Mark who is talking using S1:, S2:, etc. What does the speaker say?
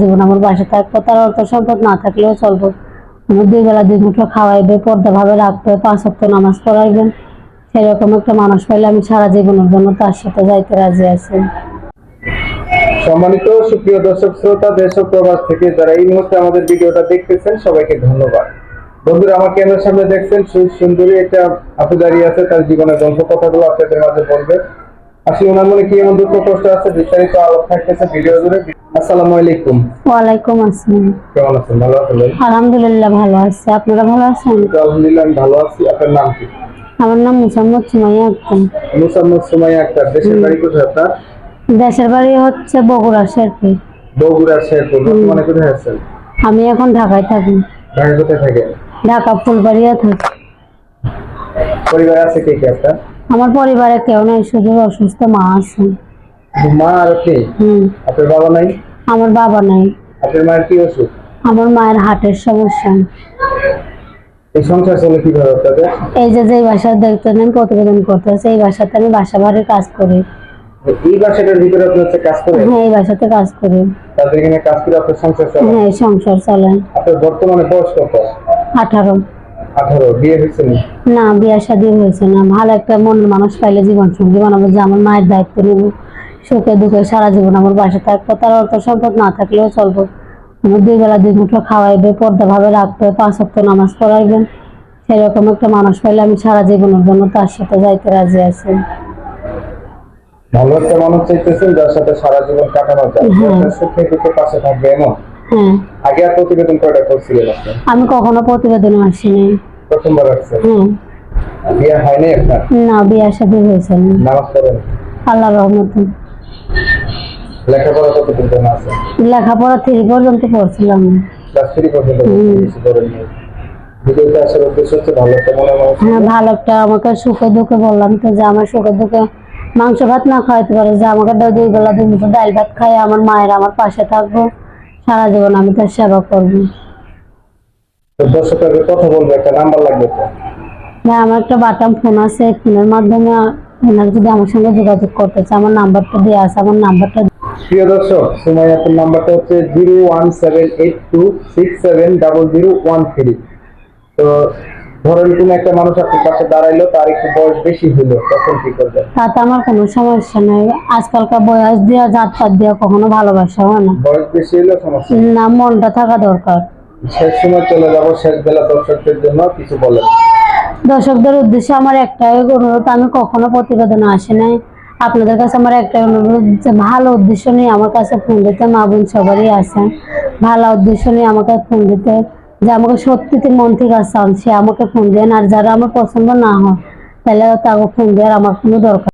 S1: জীবন আমার বাসা থাকব, তার অর্থ সম্পদ না থাকলেও চলবো। আমার দুই বেলা দুই মুঠো খাওয়াইবে পর্দা ভাবে রাখবে, পাঁচ অক্ট নামাজ পড়াইবেন সেরকম একটা মানুষ পাইলে আমি সারা জীবনের জন্য তার সাথে যাইতে রাজি আছি।
S2: সম্মানিত সুপ্রিয় দর্শক শ্রোতা, দেশ প্রবাস থেকে যারা এই মুহূর্তে আমাদের ভিডিওটা দেখতেছেন, সবাইকে ধন্যবাদ। বন্ধুরা, আমার ক্যামেরার সামনে দেখছেন সুন্দরী একটা আপু দাঁড়িয়ে আছে, তার জীবনের গল্প কথাগুলো আপনাদের মাঝে বলবে। আসলে ওনার মনে কি এমন দুঃখ কষ্ট আছে? বিস্তারিত থাকতেছে ভিডিও জুড়ে। আসসালামু আলাইকুম।
S1: ওয়ালাইকুম আসসালাম।
S2: কেমন আছেন? ভালো আছেন
S1: আলহামদুলিল্লাহ ভালো আছে। আপনারা ভালো আছেন?
S2: আলহামদুলিল্লাহ আমি ভালো আছি। আপনার নাম কি?
S1: আমার নাম মুসাম্মদ সুমাইয়া আক্তার।
S2: মুসাম্মদ সুমাইয়া আক্তার। দেশের বাড়ি কোথায় আপনার?
S1: দেশের বাড়ি হচ্ছে বগুড়া শেরপুর।
S2: বগুড়া শেরপুর। বর্তমানে কোথায় আছেন?
S1: আমি এখন ঢাকায় থাকি।
S2: ঢাকা কোথায় থাকেন?
S1: ঢাকা ফুলবাড়িয়া থাকি।
S2: পরিবার আছে কে কে আপনার?
S1: আমার পরিবারে কেউ নেই শুধু অসুস্থ মা আছে।
S2: মা আর আপনি
S1: হুম।
S2: আপনার বাবা নাই?
S1: আমার বাবা নাই।
S2: আপনার মায়ের কি অসুখ?
S1: আমার মায়ের হার্টের সমস্যা।
S2: এই সংসার চলে কীভাবে আপনাদের?
S1: এই যে যে বাসা দেখতে নেন প্রতিবেদন করতেছে এই বাসাতে আমি বাসা বাড়ির কাজ করি।
S2: এই বাসাটার ভিতরে আপনি হচ্ছে কাজ করে
S1: হ্যাঁ এই বাসাতে কাজ করি।
S2: তাদের এখানে কাজ করে আপনার সংসার চলে?
S1: হ্যাঁ এই সংসার চলে।
S2: আপনার বর্তমানে বয়স কত?
S1: আঠারো।
S2: আঠারো বিয়ে হয়েছে না
S1: বিয়া শাদী হয়েছে না। ভালো একটা মনের মানুষ পাইলে জীবন সঙ্গী বানাবো যে আমার মায়ের দায়িত্ব নেব। সুখে দুঃখে সারা জীবন আমার বাসা থাকব। তার অর্থ সম্পদ না থাকলেও চলবো। আমার দুই বেলা দুই মুঠো খাওয়াইবে পর্দা ভাবে রাখবে পাঁচ নামাজ পড়াইবেন সেরকম একটা মানুষ পাইলে আমি সারা জীবনের জন্য তার সাথে যাইতে রাজি আছি।
S2: ভালো একটা মানুষ চাইতেছেন যার সাথে সারা জীবন কাটানো যায়।
S1: হ্যাঁ।
S2: সুখে দুঃখে পাশে থাকবে এমন?
S1: হ্যাঁ।
S2: আগে আর প্রতিবেদন কয়টা করছিলেন
S1: আমি কখনো প্রতিবেদনে আসিনি।
S2: প্রথমবার আসছে
S1: হ্যাঁ
S2: বিয়ে হয়নি আপনার?
S1: না বিয়া শাদী হয়েছে না
S2: নামাজ পড়েন?
S1: আল্লাহ রহমত।
S2: লেখাপড়া কতদিন জন্য আছে?
S1: লেখাপড়া থ্রি পর্যন্ত পড়ছিলাম।
S2: ক্লাস থ্রি পর্যন্ত
S1: হুম।
S2: ভিডিওতে আসার উদ্দেশ্য হচ্ছে ভালো একটা মনে
S1: হ্যাঁ ভালো একটা আমাকে সুখে দুঃখে বললাম তো যে আমার সুখে দুঃখে মাংস ভাত না পারে যে আমাকে দুই বেলা দুই মুঠো ডাল ভাত খাই আমার মায়ের আমার পাশে থাকব। সারা জীবন আমি তার সেবা করব।
S2: তো দর্শকের কথা বলব একটা নাম্বার লাগবে তো?
S1: আমার একটা বাটাম ফোন আছে ফোনের মাধ্যমে ওনারা যদি আমার সঙ্গে যোগাযোগ করতে চায় আমার নাম্বারটা দেওয়া আছে আমার নাম্বারটা
S2: প্রিয় দর্শক সুমাইয়াতের নাম্বারটা হচ্ছে zero one seven eight two six seven double zero one three তো ধরেন কোনো একটা মানুষ আপনার কাছে দাঁড়াইলো তার একটু বয়স বেশি হলো তখন কি করবেন
S1: তাতে আমার কোনো সমস্যা নেই। আজকালকার বয়স দিয়া জাত পাত দিয়া কখনো ভালোবাসা হয় না।
S2: বয়স বেশি হলে সমস্যা
S1: না মনটা থাকা দরকার।
S2: শেষ সময় চলে যাব শেষ বেলা দর্শকদের জন্য কিছু বলেন।
S1: দর্শকদের উদ্দেশ্যে আমার একটাই অনুরোধ আমি কখনো প্রতিবেদনে আসি নাই। আপনাদের কাছে আমার একটাই অনুরোধ যে ভালো উদ্দেশ্য নিয়ে আমার কাছে ফোন দিতে মা বোন সবারই আছে। ভালো উদ্দেশ্য নিয়ে আমাকে ফোন দিতে। যে আমাকে সত্যিতে মন থেকে চান সে আমাকে ফোন দেন, আর যারা আমার পছন্দ না হয়, তাহলে তাকে ফোন দেওয়ার আমার কোনো দরকার